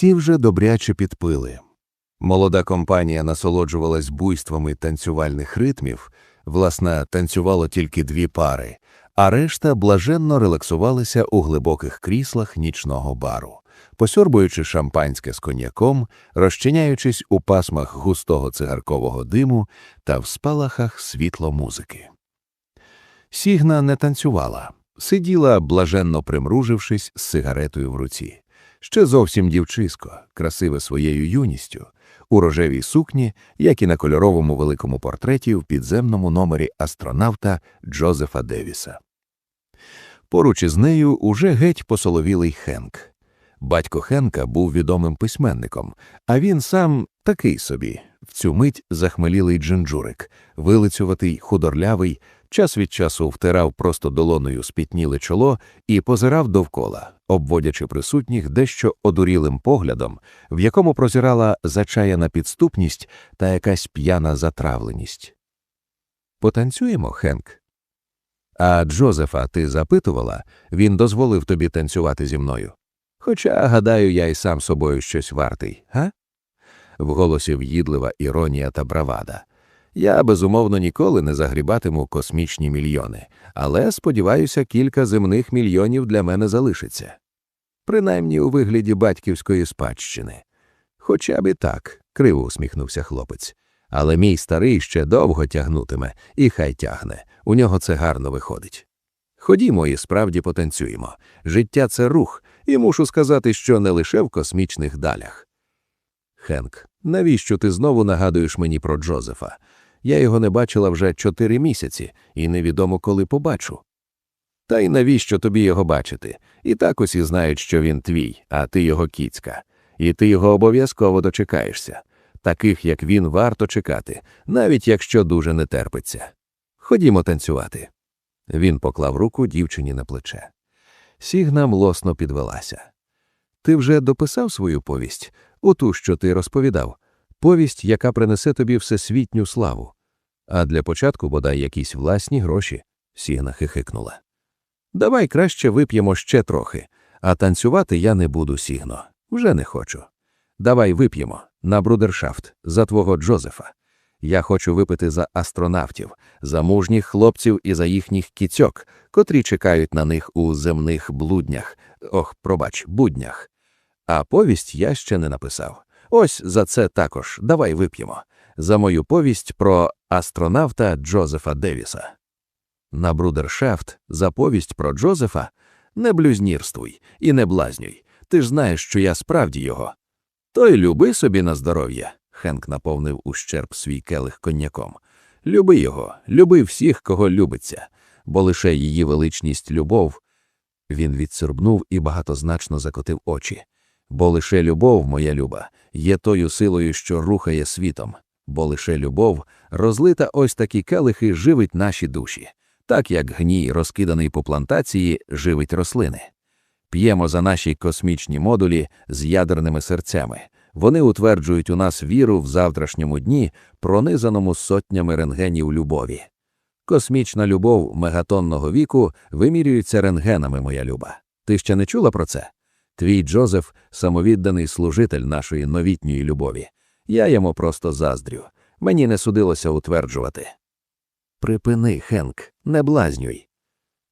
Всі вже добряче підпили. Молода компанія насолоджувалась буйствами танцювальних ритмів, власне, танцювало тільки дві пари, а решта блаженно релаксувалися у глибоких кріслах нічного бару, посьорбуючи шампанське з коньяком, розчиняючись у пасмах густого цигаркового диму та в спалахах світло музики. Сігна не танцювала, сиділа, блаженно примружившись з сигаретою в руці. Ще зовсім дівчисько, красиве своєю юністю, у рожевій сукні, як і на кольоровому великому портреті в підземному номері астронавта Джозефа Девіса. Поруч із нею уже геть посоловілий Хенк. Батько Хенка був відомим письменником, а він сам такий собі, в цю мить захмелілий джинджурик, вилицюватий, худорлявий, час від часу втирав просто долоною спітніле чоло і позирав довкола, обводячи присутніх дещо одурілим поглядом, в якому прозирала зачаяна підступність та якась п'яна затравленість. Потанцюємо, Хенк. А Джозефа ти запитувала, він дозволив тобі танцювати зі мною. Хоча, гадаю, я й сам собою щось вартий, га? В голосі в'їдлива іронія та бравада. Я, безумовно, ніколи не загрібатиму космічні мільйони, але, сподіваюся, кілька земних мільйонів для мене залишиться. Принаймні у вигляді батьківської спадщини. Хоча б і так, криво усміхнувся хлопець. Але мій старий ще довго тягнутиме, і хай тягне, у нього це гарно виходить. Ходімо і справді потанцюємо. Життя це рух, і мушу сказати, що не лише в космічних далях. Хенк, навіщо ти знову нагадуєш мені про Джозефа? Я його не бачила вже чотири місяці, і невідомо коли побачу. Та й навіщо тобі його бачити? І так усі знають, що він твій, а ти його кіцька, і ти його обов'язково дочекаєшся. Таких, як він, варто чекати, навіть якщо дуже не терпиться. Ходімо танцювати. Він поклав руку дівчині на плече. Сігна млосно підвелася. Ти вже дописав свою повість, оту, що ти розповідав, повість, яка принесе тобі всесвітню славу. А для початку бодай якісь власні гроші, Сігна хихикнула. Давай краще вип'ємо ще трохи, а танцювати я не буду, Сігно, вже не хочу. Давай вип'ємо на брудершафт за твого Джозефа. Я хочу випити за астронавтів, за мужніх хлопців і за їхніх кіцьок, котрі чекають на них у земних блуднях, ох, пробач, буднях. А повість я ще не написав. Ось за це також давай вип'ємо. За мою повість про астронавта Джозефа Девіса. На брудершафт за повість про Джозефа не блюзнірствуй і не блазнюй. Ти ж знаєш, що я справді його. То й люби собі на здоров'я. Хенк наповнив ущерб свій келих коньяком. Люби його, люби всіх, кого любиться, бо лише її величність любов. Він відсорбнув і багатозначно закотив очі. Бо лише любов, моя люба, є тою силою, що рухає світом, бо лише любов, розлита ось такі келихи, живить наші душі, так як гній, розкиданий по плантації, живить рослини. П'ємо за наші космічні модулі з ядерними серцями. Вони утверджують у нас віру в завтрашньому дні, пронизаному сотнями рентгенів любові. Космічна любов мегатонного віку вимірюється рентгенами, моя люба. Ти ще не чула про це? Твій Джозеф самовідданий служитель нашої новітньої любові. Я йому просто заздрю. Мені не судилося утверджувати. Припини, Хенк, не блазнюй.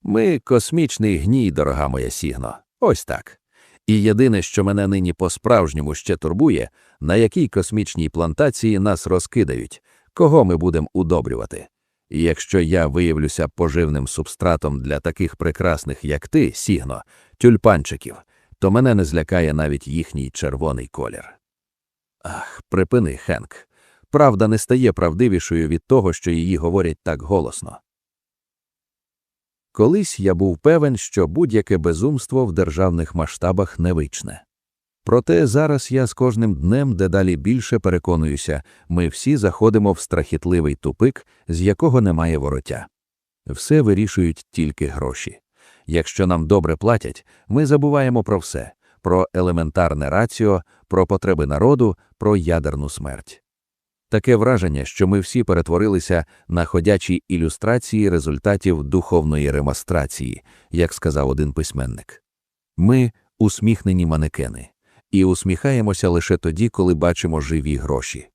Ми космічний гній, дорога моя сігно. Ось так. І єдине, що мене нині по-справжньому ще турбує, на якій космічній плантації нас розкидають, кого ми будемо удобрювати. І якщо я виявлюся поживним субстратом для таких прекрасних, як ти, сігно, тюльпанчиків, то мене не злякає навіть їхній червоний колір. Ах, припини, Хенк. Правда не стає правдивішою від того, що її говорять так голосно. Колись я був певен, що будь-яке безумство в державних масштабах невичне. Проте зараз я з кожним днем дедалі більше переконуюся, ми всі заходимо в страхітливий тупик, з якого немає вороття. Все вирішують тільки гроші. Якщо нам добре платять, ми забуваємо про все про елементарне раціо, про потреби народу, про ядерну смерть. Таке враження, що ми всі перетворилися на ходячі ілюстрації результатів духовної ремастрації, як сказав один письменник. Ми усміхнені манекени, і усміхаємося лише тоді, коли бачимо живі гроші.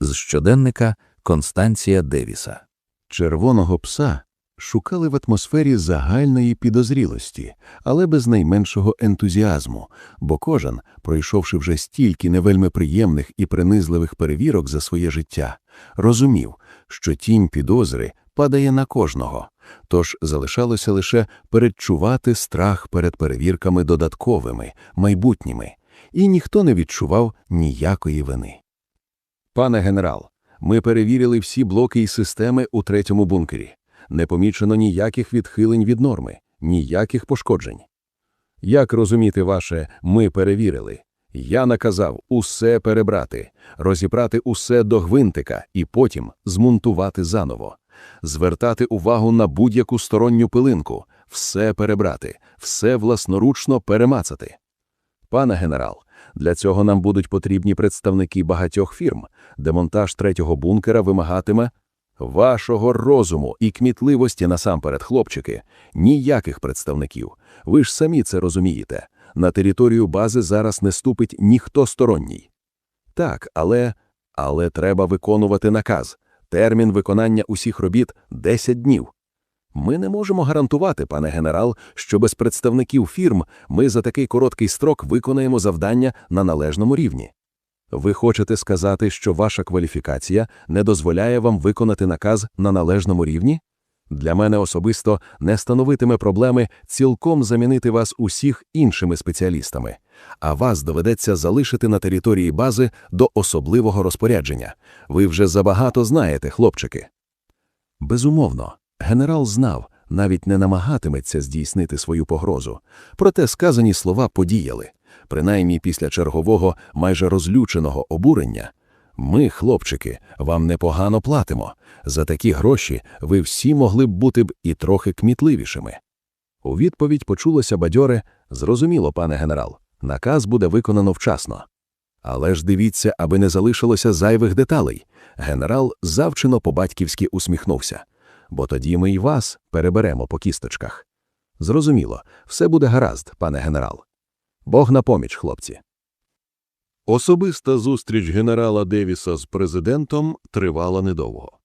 З щоденника Констанція Девіса Червоного пса шукали в атмосфері загальної підозрілості, але без найменшого ентузіазму, бо кожен, пройшовши вже стільки невельми приємних і принизливих перевірок за своє життя, розумів, що тінь підозри падає на кожного, тож залишалося лише передчувати страх перед перевірками додатковими, майбутніми, і ніхто не відчував ніякої вини. Пане генерал, ми перевірили всі блоки і системи у третьому бункері. Не помічено ніяких відхилень від норми, ніяких пошкоджень. Як розуміти ваше ми перевірили? Я наказав усе перебрати, розібрати усе до гвинтика і потім змонтувати заново, звертати увагу на будь-яку сторонню пилинку, все перебрати, все власноручно перемацати. Пане генерал, для цього нам будуть потрібні представники багатьох фірм, демонтаж третього бункера вимагатиме вашого розуму і кмітливості насамперед, хлопчики, ніяких представників. Ви ж самі це розумієте. На територію бази зараз не ступить ніхто сторонній. Так, але але треба виконувати наказ. Термін виконання усіх робіт 10 днів. Ми не можемо гарантувати, пане генерал, що без представників фірм ми за такий короткий строк виконаємо завдання на належному рівні. Ви хочете сказати, що ваша кваліфікація не дозволяє вам виконати наказ на належному рівні? Для мене особисто не становитиме проблеми цілком замінити вас усіх іншими спеціалістами, а вас доведеться залишити на території бази до особливого розпорядження. Ви вже забагато знаєте, хлопчики. Безумовно, генерал знав, навіть не намагатиметься здійснити свою погрозу, проте сказані слова подіяли принаймні після чергового, майже розлюченого обурення. Ми, хлопчики, вам непогано платимо. За такі гроші ви всі могли б бути б і трохи кмітливішими. У відповідь почулося бадьоре зрозуміло, пане генерал, наказ буде виконано вчасно. Але ж дивіться, аби не залишилося зайвих деталей. Генерал завчено по батьківськи усміхнувся, бо тоді ми й вас переберемо по кісточках. Зрозуміло, все буде гаразд, пане генерал. Бог на поміч, хлопці. Особиста зустріч генерала Девіса з президентом тривала недовго.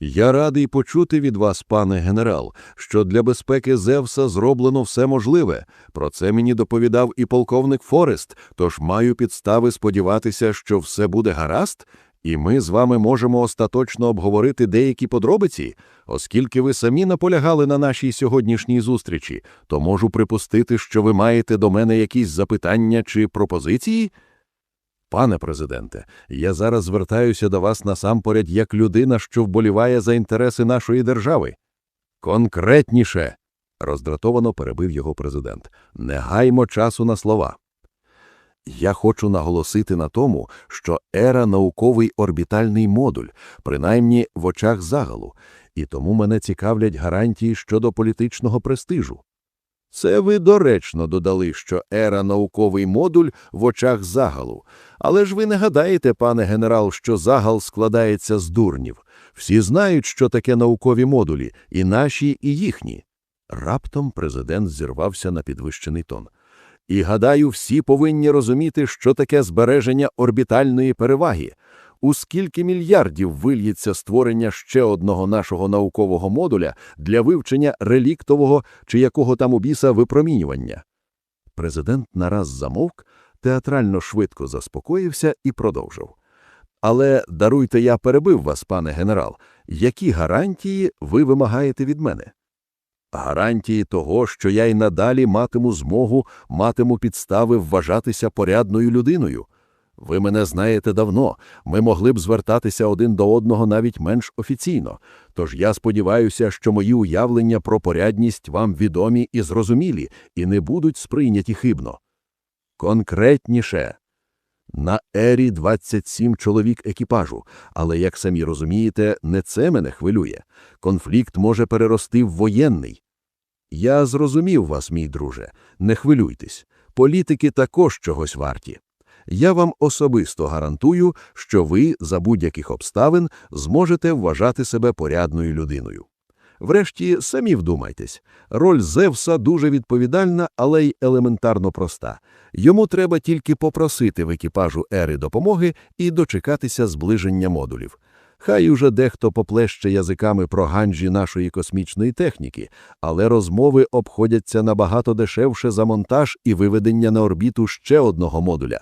Я радий почути від вас, пане генерал, що для безпеки Зевса зроблено все можливе. Про це мені доповідав і полковник Форест, тож маю підстави сподіватися, що все буде гаразд, і ми з вами можемо остаточно обговорити деякі подробиці, оскільки ви самі наполягали на нашій сьогоднішній зустрічі, то можу припустити, що ви маєте до мене якісь запитання чи пропозиції. Пане президенте, я зараз звертаюся до вас насамперед як людина, що вболіває за інтереси нашої держави. Конкретніше, роздратовано перебив його президент, не гаймо часу на слова. Я хочу наголосити на тому, що ера науковий орбітальний модуль, принаймні в очах загалу, і тому мене цікавлять гарантії щодо політичного престижу. Це ви доречно додали, що ера науковий модуль в очах загалу. Але ж ви не гадаєте, пане генерал, що загал складається з дурнів. Всі знають, що таке наукові модулі, і наші, і їхні. Раптом президент зірвався на підвищений тон. І гадаю, всі повинні розуміти, що таке збереження орбітальної переваги, у скільки мільярдів вильється створення ще одного нашого наукового модуля для вивчення реліктового чи якого там у біса випромінювання. Президент нараз замовк, театрально швидко заспокоївся і продовжив. Але даруйте, я перебив вас, пане генерал, які гарантії ви вимагаєте від мене? Гарантії того, що я й надалі матиму змогу, матиму підстави вважатися порядною людиною. Ви мене знаєте давно, ми могли б звертатися один до одного навіть менш офіційно, тож я сподіваюся, що мої уявлення про порядність вам відомі і зрозумілі, і не будуть сприйняті хибно. Конкретніше. На ері 27 чоловік екіпажу, але, як самі розумієте, не це мене хвилює. Конфлікт може перерости в воєнний. Я зрозумів вас, мій друже, не хвилюйтесь. Політики також чогось варті. Я вам особисто гарантую, що ви за будь-яких обставин зможете вважати себе порядною людиною. Врешті, самі вдумайтесь, роль Зевса дуже відповідальна, але й елементарно проста. Йому треба тільки попросити в екіпажу ери допомоги і дочекатися зближення модулів. Хай уже дехто поплеще язиками про ганджі нашої космічної техніки, але розмови обходяться набагато дешевше за монтаж і виведення на орбіту ще одного модуля.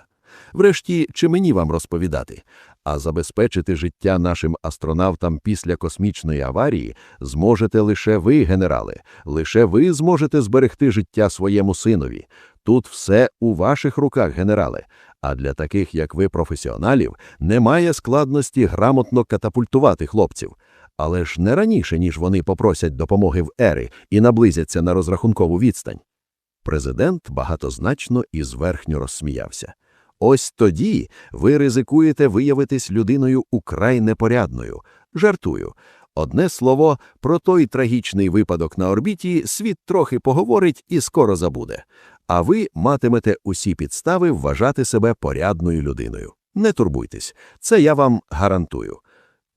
Врешті, чи мені вам розповідати? А забезпечити життя нашим астронавтам після космічної аварії зможете лише ви, генерали, лише ви зможете зберегти життя своєму синові. Тут все у ваших руках, генерале. А для таких, як ви, професіоналів, немає складності грамотно катапультувати хлопців. Але ж не раніше, ніж вони попросять допомоги в ери і наблизяться на розрахункову відстань. Президент багатозначно і зверхньо розсміявся. Ось тоді ви ризикуєте виявитись людиною украй непорядною. Жартую. Одне слово, про той трагічний випадок на орбіті світ трохи поговорить і скоро забуде. А ви матимете усі підстави вважати себе порядною людиною. Не турбуйтесь, це я вам гарантую.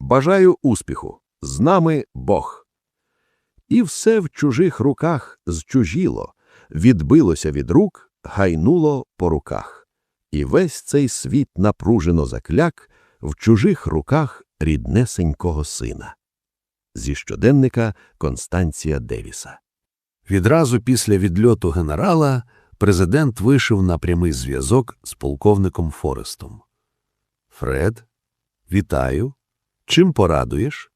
Бажаю успіху. З нами Бог. І все в чужих руках зчужіло, відбилося від рук, гайнуло по руках. І весь цей світ напружено закляк в чужих руках ріднесенького сина. Зі щоденника Констанція Девіса. Відразу після відльоту генерала президент вийшов на прямий зв'язок з полковником Форестом. Фред, вітаю. Чим порадуєш?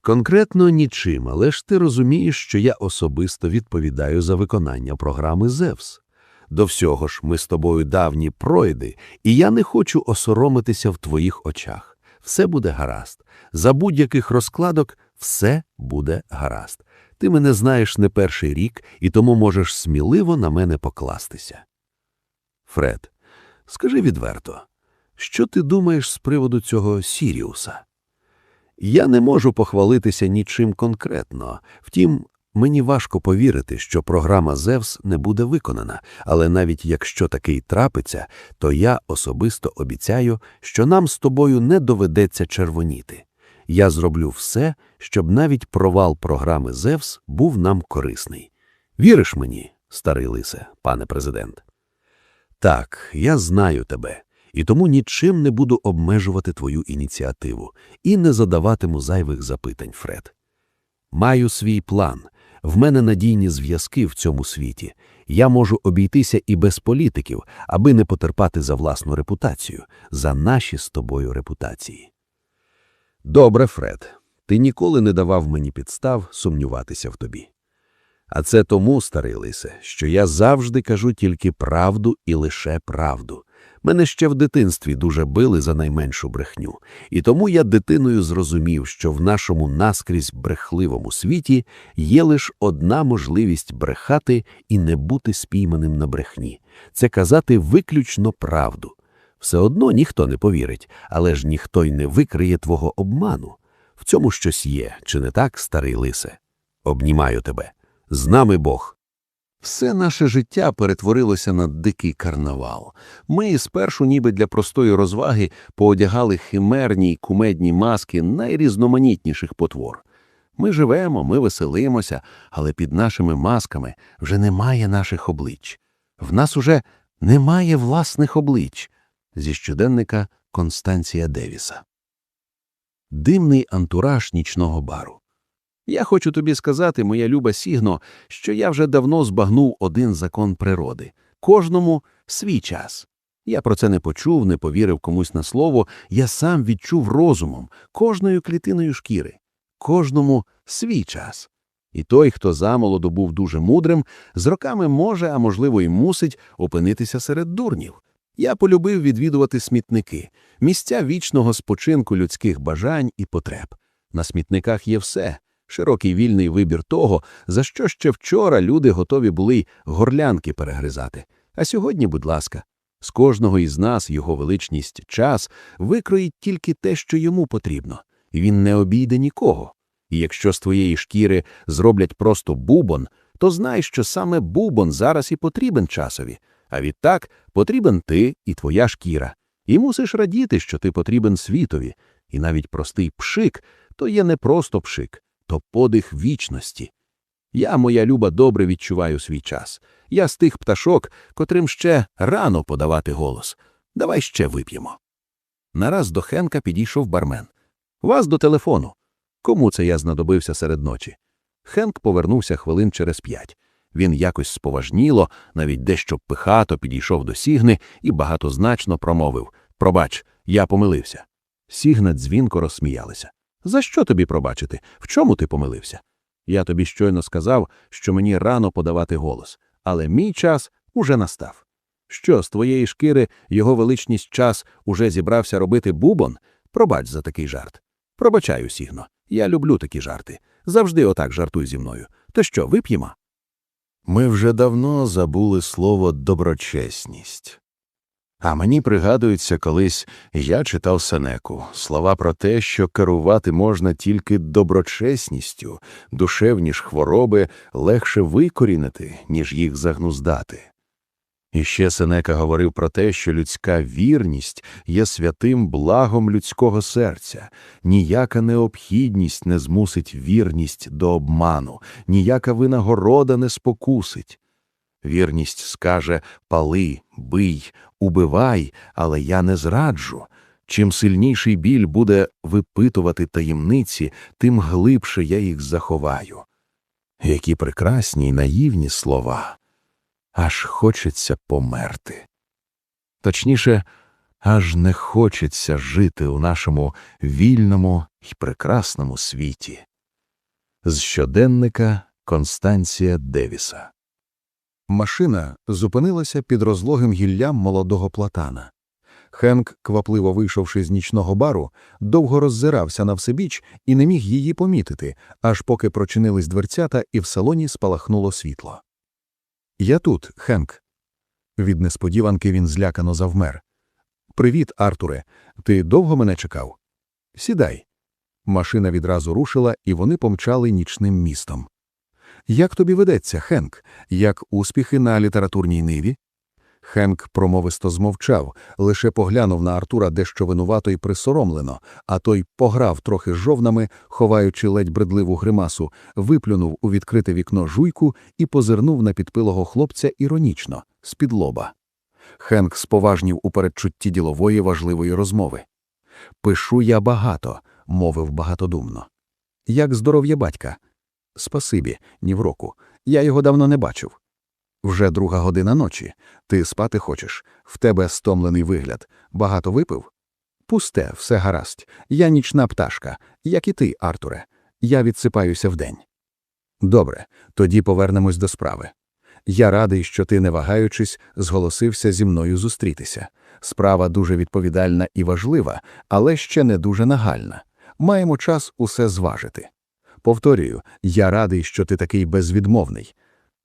Конкретно нічим, але ж ти розумієш, що я особисто відповідаю за виконання програми Зевс. До всього ж ми з тобою давні пройди, і я не хочу осоромитися в твоїх очах. Все буде гаразд. За будь-яких розкладок все буде гаразд. Ти мене знаєш не перший рік, і тому можеш сміливо на мене покластися. Фред, скажи відверто, що ти думаєш з приводу цього Сіріуса? Я не можу похвалитися нічим конкретно. Втім, мені важко повірити, що програма Зевс не буде виконана, але навіть якщо такий трапиться, то я особисто обіцяю, що нам з тобою не доведеться червоніти. Я зроблю все, щоб навіть провал програми Зевс був нам корисний. Віриш мені, старий лисе, пане президент? Так, я знаю тебе, і тому нічим не буду обмежувати твою ініціативу і не задаватиму зайвих запитань, Фред. Маю свій план. В мене надійні зв'язки в цьому світі. Я можу обійтися і без політиків, аби не потерпати за власну репутацію, за наші з тобою репутації. Добре, Фред, ти ніколи не давав мені підстав сумніватися в тобі. А це тому, старий лисе, що я завжди кажу тільки правду і лише правду. Мене ще в дитинстві дуже били за найменшу брехню, і тому я дитиною зрозумів, що в нашому наскрізь брехливому світі є лише одна можливість брехати і не бути спійманим на брехні це казати виключно правду. Все одно ніхто не повірить, але ж ніхто й не викриє твого обману. В цьому щось є, чи не так, старий лисе? Обнімаю тебе. З нами Бог. Все наше життя перетворилося на дикий карнавал. Ми спершу, ніби для простої розваги, поодягали химерні й кумедні маски найрізноманітніших потвор. Ми живемо, ми веселимося, але під нашими масками вже немає наших облич. В нас уже немає власних облич. Зі щоденника Констанція Девіса. Димний антураж нічного бару. Я хочу тобі сказати, моя люба Сігно, що я вже давно збагнув один закон природи кожному свій час. Я про це не почув, не повірив комусь на слово, я сам відчув розумом, кожною клітиною шкіри, кожному свій час. І той, хто замолоду був дуже мудрим, з роками може, а можливо, й мусить опинитися серед дурнів. Я полюбив відвідувати смітники, місця вічного спочинку людських бажань і потреб. На смітниках є все широкий вільний вибір того, за що ще вчора люди готові були горлянки перегризати. А сьогодні, будь ласка, з кожного із нас його величність час викроїть тільки те, що йому потрібно, і він не обійде нікого. І якщо з твоєї шкіри зроблять просто бубон, то знай, що саме бубон зараз і потрібен часові, а відтак потрібен ти і твоя шкіра. І мусиш радіти, що ти потрібен світові, і навіть простий пшик то є не просто пшик, то подих вічності. Я, моя люба, добре відчуваю свій час. Я з тих пташок, котрим ще рано подавати голос. Давай ще вип'ємо. Нараз до Хенка підійшов бармен. Вас до телефону. Кому це я знадобився серед ночі? Хенк повернувся хвилин через п'ять. Він якось споважніло, навіть дещо пихато підійшов до Сігни і багатозначно промовив Пробач, я помилився. Сігна дзвінко розсміялися. За що тобі пробачити? В чому ти помилився? Я тобі щойно сказав, що мені рано подавати голос, але мій час уже настав. Що з твоєї шкіри його величність час уже зібрався робити бубон? Пробач за такий жарт. Пробачаю, Сігно. Я люблю такі жарти. Завжди отак жартуй зі мною. То що, вип'ємо? Ми вже давно забули слово доброчесність. А мені пригадується, колись я читав Сенеку слова про те, що керувати можна тільки доброчесністю, душевні ж хвороби легше викорінити, ніж їх загнуздати. І ще Сенека говорив про те, що людська вірність є святим благом людського серця, ніяка необхідність не змусить вірність до обману, ніяка винагорода не спокусить. Вірність скаже пали, бий, убивай, але я не зраджу. Чим сильніший біль буде випитувати таємниці, тим глибше я їх заховаю. Які прекрасні й наївні слова. Аж хочеться померти. Точніше, аж не хочеться жити у нашому вільному й прекрасному світі. З щоденника Констанція Девіса Машина зупинилася під розлогим гіллям молодого платана. Хенк, квапливо вийшовши з нічного бару, довго роззирався на всебіч і не міг її помітити, аж поки прочинились дверцята і в салоні спалахнуло світло. Я тут, Хенк. Від несподіванки він злякано завмер. Привіт, Артуре. Ти довго мене чекав? Сідай. Машина відразу рушила, і вони помчали нічним містом. Як тобі ведеться, Хенк? Як успіхи на літературній ниві? Хенк промовисто змовчав, лише поглянув на Артура дещо винувато й присоромлено, а той пограв трохи жовнами, ховаючи ледь бредливу гримасу, виплюнув у відкрите вікно жуйку і позирнув на підпилого хлопця іронічно, з-під лоба. Хенк споважнів у передчутті ділової важливої розмови. Пишу я багато, мовив багатодумно. Як здоров'я батька? Спасибі, ні в року. Я його давно не бачив. Вже друга година ночі. Ти спати хочеш. В тебе стомлений вигляд. Багато випив? Пусте, все гаразд. Я нічна пташка, як і ти, Артуре. Я відсипаюся вдень. Добре, тоді повернемось до справи. Я радий, що ти, не вагаючись, зголосився зі мною зустрітися. Справа дуже відповідальна і важлива, але ще не дуже нагальна. Маємо час усе зважити. Повторюю, я радий, що ти такий безвідмовний.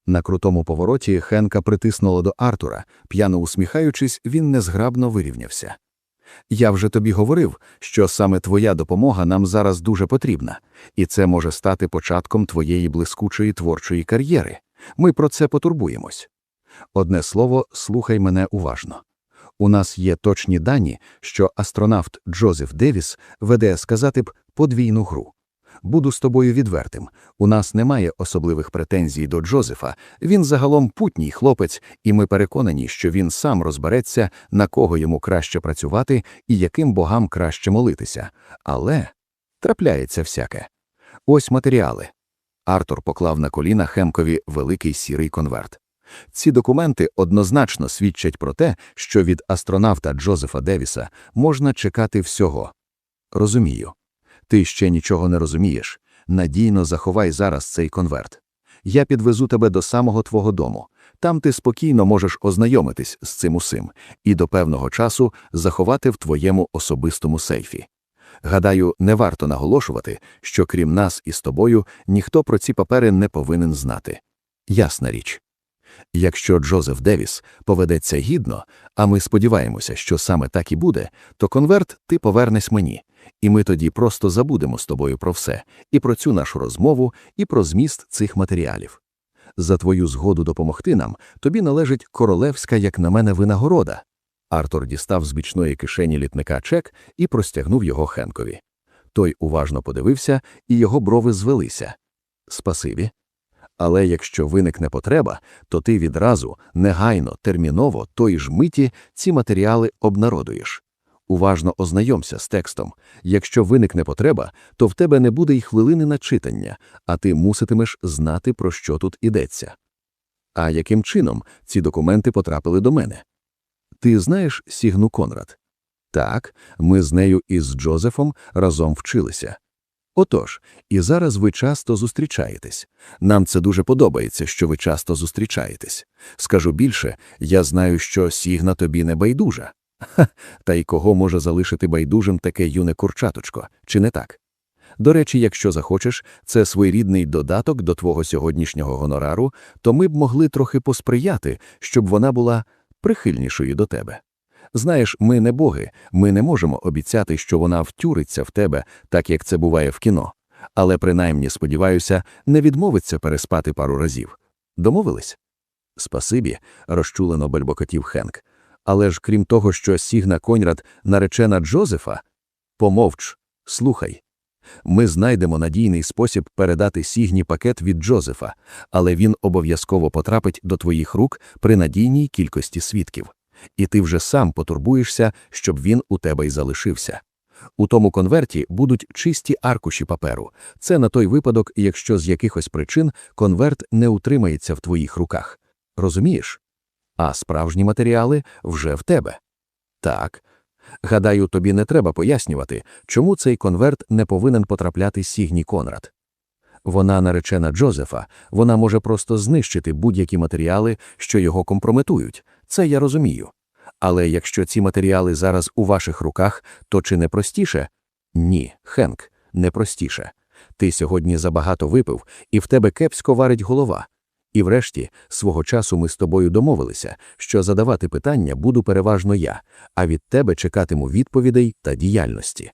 На крутому повороті Хенка притиснуло до Артура, п'яно усміхаючись, він незграбно вирівнявся. Я вже тобі говорив, що саме твоя допомога нам зараз дуже потрібна, і це може стати початком твоєї блискучої творчої кар'єри. Ми про це потурбуємось. Одне слово, слухай мене уважно. У нас є точні дані, що астронавт Джозеф Девіс веде сказати б подвійну гру. Буду з тобою відвертим. У нас немає особливих претензій до Джозефа. Він загалом путній хлопець, і ми переконані, що він сам розбереться, на кого йому краще працювати і яким богам краще молитися. Але трапляється всяке. Ось матеріали. Артур поклав на коліна Хемкові великий сірий конверт. Ці документи однозначно свідчать про те, що від астронавта Джозефа Девіса можна чекати всього. Розумію. Ти ще нічого не розумієш. Надійно заховай зараз цей конверт. Я підвезу тебе до самого твого дому. Там ти спокійно можеш ознайомитись з цим усим і до певного часу заховати в твоєму особистому сейфі. Гадаю, не варто наголошувати, що крім нас і з тобою ніхто про ці папери не повинен знати. Ясна річ. Якщо Джозеф Девіс поведеться гідно, а ми сподіваємося, що саме так і буде, то конверт ти повернеш мені, і ми тоді просто забудемо з тобою про все, і про цю нашу розмову, і про зміст цих матеріалів. За твою згоду допомогти нам тобі належить королевська, як на мене, винагорода. Артур дістав з бічної кишені літника чек і простягнув його Хенкові. Той уважно подивився, і його брови звелися. Спасибі. Але якщо виникне потреба, то ти відразу, негайно, терміново, тої ж миті ці матеріали обнародуєш. Уважно ознайомся з текстом. Якщо виникне потреба, то в тебе не буде й хвилини на читання, а ти муситимеш знати, про що тут ідеться. А яким чином ці документи потрапили до мене? Ти знаєш Сігну Конрад? Так, ми з нею і з Джозефом разом вчилися. Отож, і зараз ви часто зустрічаєтесь. Нам це дуже подобається, що ви часто зустрічаєтесь. Скажу більше, я знаю, що Сігна тобі не байдужа. Ха, та й кого може залишити байдужим таке юне курчаточко, чи не так? До речі, якщо захочеш, це своєрідний додаток до твого сьогоднішнього гонорару, то ми б могли трохи посприяти, щоб вона була прихильнішою до тебе. Знаєш, ми не боги, ми не можемо обіцяти, що вона втюриться в тебе, так як це буває в кіно. Але принаймні, сподіваюся, не відмовиться переспати пару разів. Домовились? Спасибі, розчулено бельбокотів Хенк. Але ж крім того, що Сігна Конрад наречена Джозефа, помовч, слухай. Ми знайдемо надійний спосіб передати Сігні пакет від Джозефа, але він обов'язково потрапить до твоїх рук при надійній кількості свідків. І ти вже сам потурбуєшся, щоб він у тебе й залишився. У тому конверті будуть чисті аркуші паперу. Це на той випадок, якщо з якихось причин конверт не утримається в твоїх руках. Розумієш? А справжні матеріали вже в тебе. Так. Гадаю, тобі не треба пояснювати, чому цей конверт не повинен потрапляти Сігні Конрад. Вона наречена Джозефа, вона може просто знищити будь-які матеріали, що його компрометують. Це я розумію. Але якщо ці матеріали зараз у ваших руках, то чи не простіше? Ні, Хенк, не простіше. Ти сьогодні забагато випив, і в тебе кепсько варить голова. І врешті, свого часу ми з тобою домовилися, що задавати питання буду переважно я, а від тебе чекатиму відповідей та діяльності.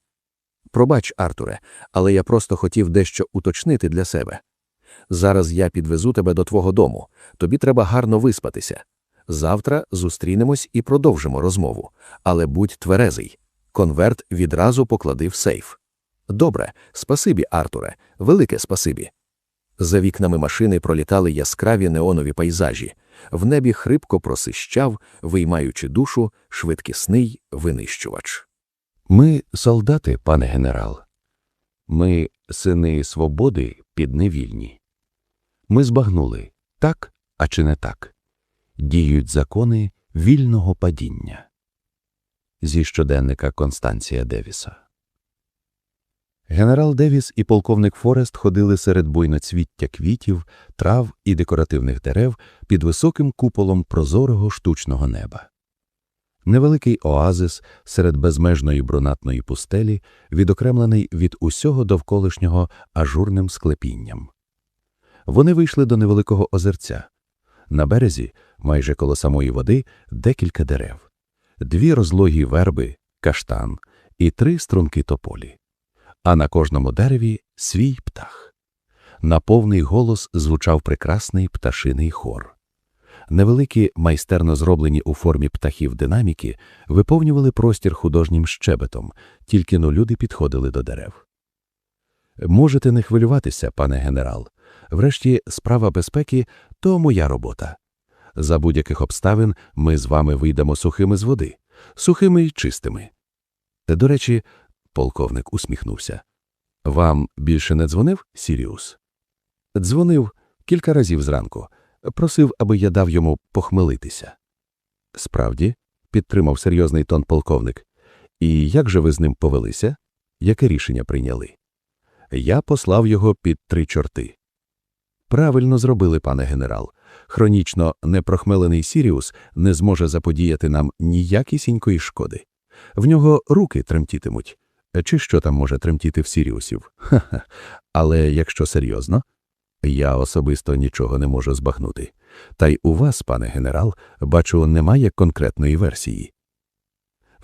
Пробач, Артуре, але я просто хотів дещо уточнити для себе. Зараз я підвезу тебе до твого дому, тобі треба гарно виспатися. Завтра зустрінемось і продовжимо розмову, але будь тверезий. Конверт відразу поклади в сейф. Добре, спасибі, Артуре, велике спасибі. За вікнами машини пролітали яскраві неонові пейзажі. В небі хрипко просищав, виймаючи душу, швидкісний винищувач. Ми солдати, пане генерал. Ми сини свободи підневільні. Ми збагнули так, а чи не так. Діють закони вільного падіння. Зі щоденника Констанція Девіса. Генерал Девіс і полковник Форест ходили серед буйноцвіття квітів, трав і декоративних дерев під високим куполом прозорого штучного неба. Невеликий оазис серед безмежної брунатної пустелі, відокремлений від усього довколишнього ажурним склепінням. Вони вийшли до невеликого озерця. На березі, майже коло самої води, декілька дерев, дві розлогі верби, каштан і три струнки тополі. А на кожному дереві свій птах. На повний голос звучав прекрасний пташиний хор. Невеликі, майстерно зроблені у формі птахів динаміки виповнювали простір художнім щебетом, тільки но люди підходили до дерев. Можете не хвилюватися, пане генерал. Врешті, справа безпеки то моя робота. За будь-яких обставин ми з вами вийдемо сухими з води, сухими й чистими. До речі, полковник усміхнувся. Вам більше не дзвонив, Сіріус? Дзвонив кілька разів зранку. Просив, аби я дав йому похмелитися. Справді, підтримав серйозний тон полковник. І як же ви з ним повелися? Яке рішення прийняли? Я послав його під три чорти. Правильно зробили, пане генерал. Хронічно непрохмелений Сіріус не зможе заподіяти нам ніякісінької шкоди. В нього руки тремтітимуть. Чи що там може тремтіти в Сіріусів? Ха-ха. Але якщо серйозно, я особисто нічого не можу збагнути. Та й у вас, пане генерал, бачу, немає конкретної версії.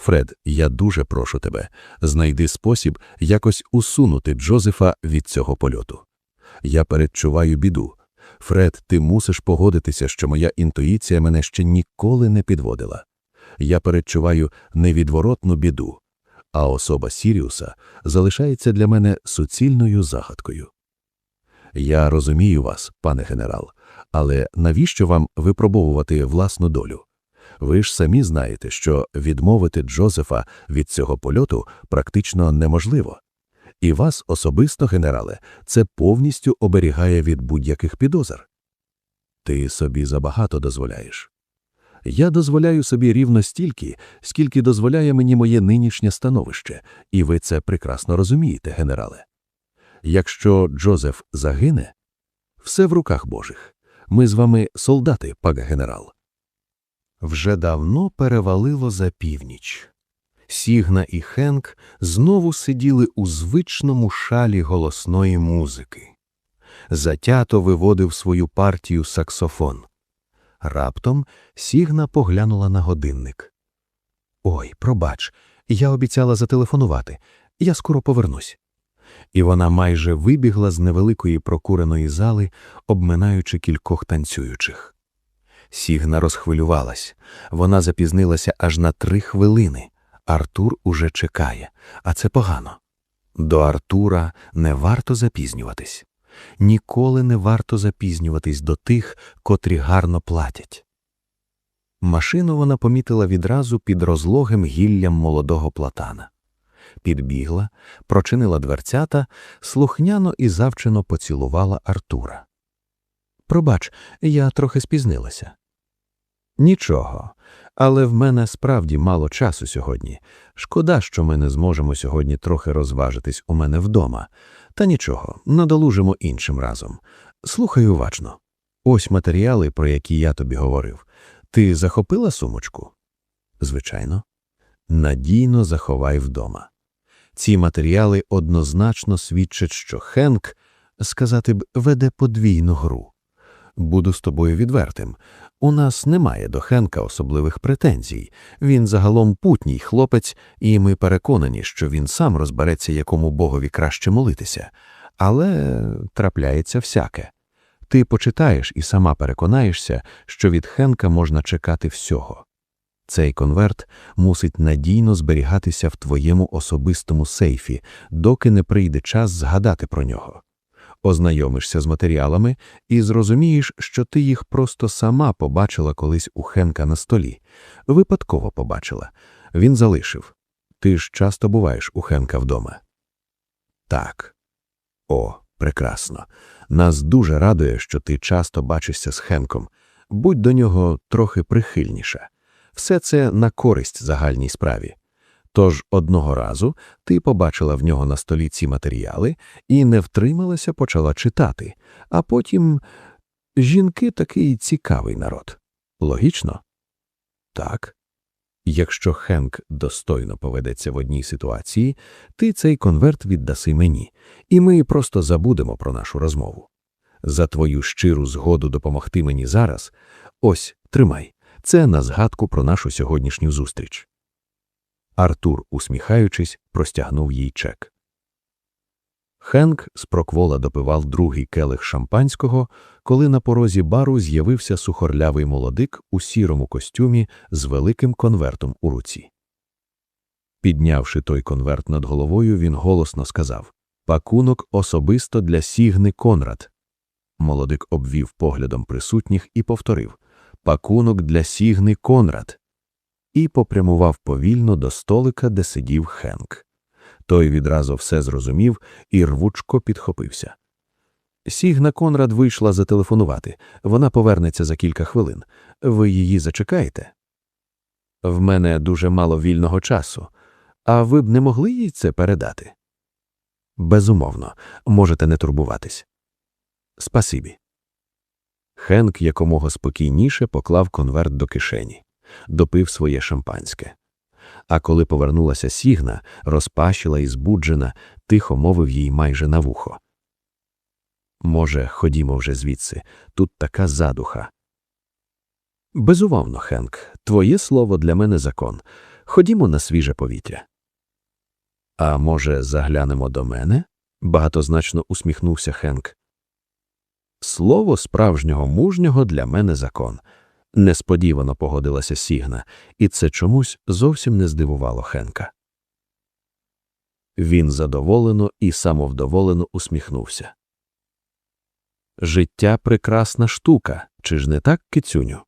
Фред, я дуже прошу тебе, знайди спосіб якось усунути Джозефа від цього польоту. Я передчуваю біду. Фред, ти мусиш погодитися, що моя інтуїція мене ще ніколи не підводила. Я передчуваю невідворотну біду. а особа Сіріуса залишається для мене суцільною загадкою. Я розумію вас, пане генерал, але навіщо вам випробовувати власну долю? Ви ж самі знаєте, що відмовити Джозефа від цього польоту практично неможливо. І вас особисто, генерале, це повністю оберігає від будь-яких підозр. Ти собі забагато дозволяєш. Я дозволяю собі рівно стільки, скільки дозволяє мені моє нинішнє становище, і ви це прекрасно розумієте, генерале. Якщо Джозеф загине, все в руках Божих. Ми з вами солдати, пане генерал. Вже давно перевалило за північ. Сігна і Хенк знову сиділи у звичному шалі голосної музики. Затято виводив свою партію саксофон. Раптом Сігна поглянула на годинник. Ой, пробач, я обіцяла зателефонувати. Я скоро повернусь. І вона майже вибігла з невеликої прокуреної зали, обминаючи кількох танцюючих. Сігна розхвилювалась. Вона запізнилася аж на три хвилини. Артур уже чекає, а це погано. До Артура не варто запізнюватись. Ніколи не варто запізнюватись до тих, котрі гарно платять. Машину вона помітила відразу під розлогим гіллям молодого платана. Підбігла, прочинила дверцята, слухняно і завчено поцілувала Артура. Пробач, я трохи спізнилася. Нічого, але в мене справді мало часу сьогодні. Шкода, що ми не зможемо сьогодні трохи розважитись у мене вдома. Та нічого, надолужимо іншим разом. Слухай уважно. Ось матеріали, про які я тобі говорив. Ти захопила сумочку? Звичайно. Надійно заховай вдома. Ці матеріали однозначно свідчать, що Хенк, сказати б, веде подвійну гру. Буду з тобою відвертим. У нас немає до Хенка особливих претензій. Він загалом путній хлопець, і ми переконані, що він сам розбереться, якому богові краще молитися. Але трапляється всяке. Ти почитаєш і сама переконаєшся, що від Хенка можна чекати всього. Цей конверт мусить надійно зберігатися в твоєму особистому сейфі, доки не прийде час згадати про нього. Ознайомишся з матеріалами і зрозумієш, що ти їх просто сама побачила колись у Хенка на столі. Випадково побачила. Він залишив. Ти ж часто буваєш у Хенка вдома. Так. О, прекрасно. Нас дуже радує, що ти часто бачишся з Хенком. Будь до нього трохи прихильніша. Все це на користь загальній справі. Тож одного разу ти побачила в нього на столі ці матеріали і не втрималася, почала читати, а потім жінки такий цікавий народ. Логічно? Так. Якщо Хенк достойно поведеться в одній ситуації, ти цей конверт віддаси мені, і ми просто забудемо про нашу розмову. За твою щиру згоду допомогти мені зараз, ось тримай, це на згадку про нашу сьогоднішню зустріч. Артур, усміхаючись, простягнув їй чек. Хенк з проквола допивав другий келих шампанського, коли на порозі бару з'явився сухорлявий молодик у сірому костюмі з великим конвертом у руці. Піднявши той конверт над головою, він голосно сказав Пакунок особисто для Сігни Конрад. Молодик обвів поглядом присутніх і повторив Пакунок для Сігни Конрад і попрямував повільно до столика, де сидів Хенк. Той відразу все зрозумів і рвучко підхопився. Сігна Конрад вийшла зателефонувати. Вона повернеться за кілька хвилин. Ви її зачекаєте? В мене дуже мало вільного часу. А ви б не могли їй це передати? Безумовно, можете не турбуватись. Спасибі. Хенк якомога спокійніше поклав конверт до кишені допив своє шампанське. А коли повернулася Сігна, розпашіла і збуджена, тихо мовив їй майже на вухо. Може, ходімо вже звідси, тут така задуха. Безумовно, Хенк, твоє слово для мене закон. Ходімо на свіже повітря. А може, заглянемо до мене? багатозначно усміхнувся Хенк. Слово справжнього мужнього для мене закон. Несподівано погодилася Сігна, і це чомусь зовсім не здивувало Хенка. Він задоволено і самовдоволено усміхнувся. Життя прекрасна штука, чи ж не так, кицюню?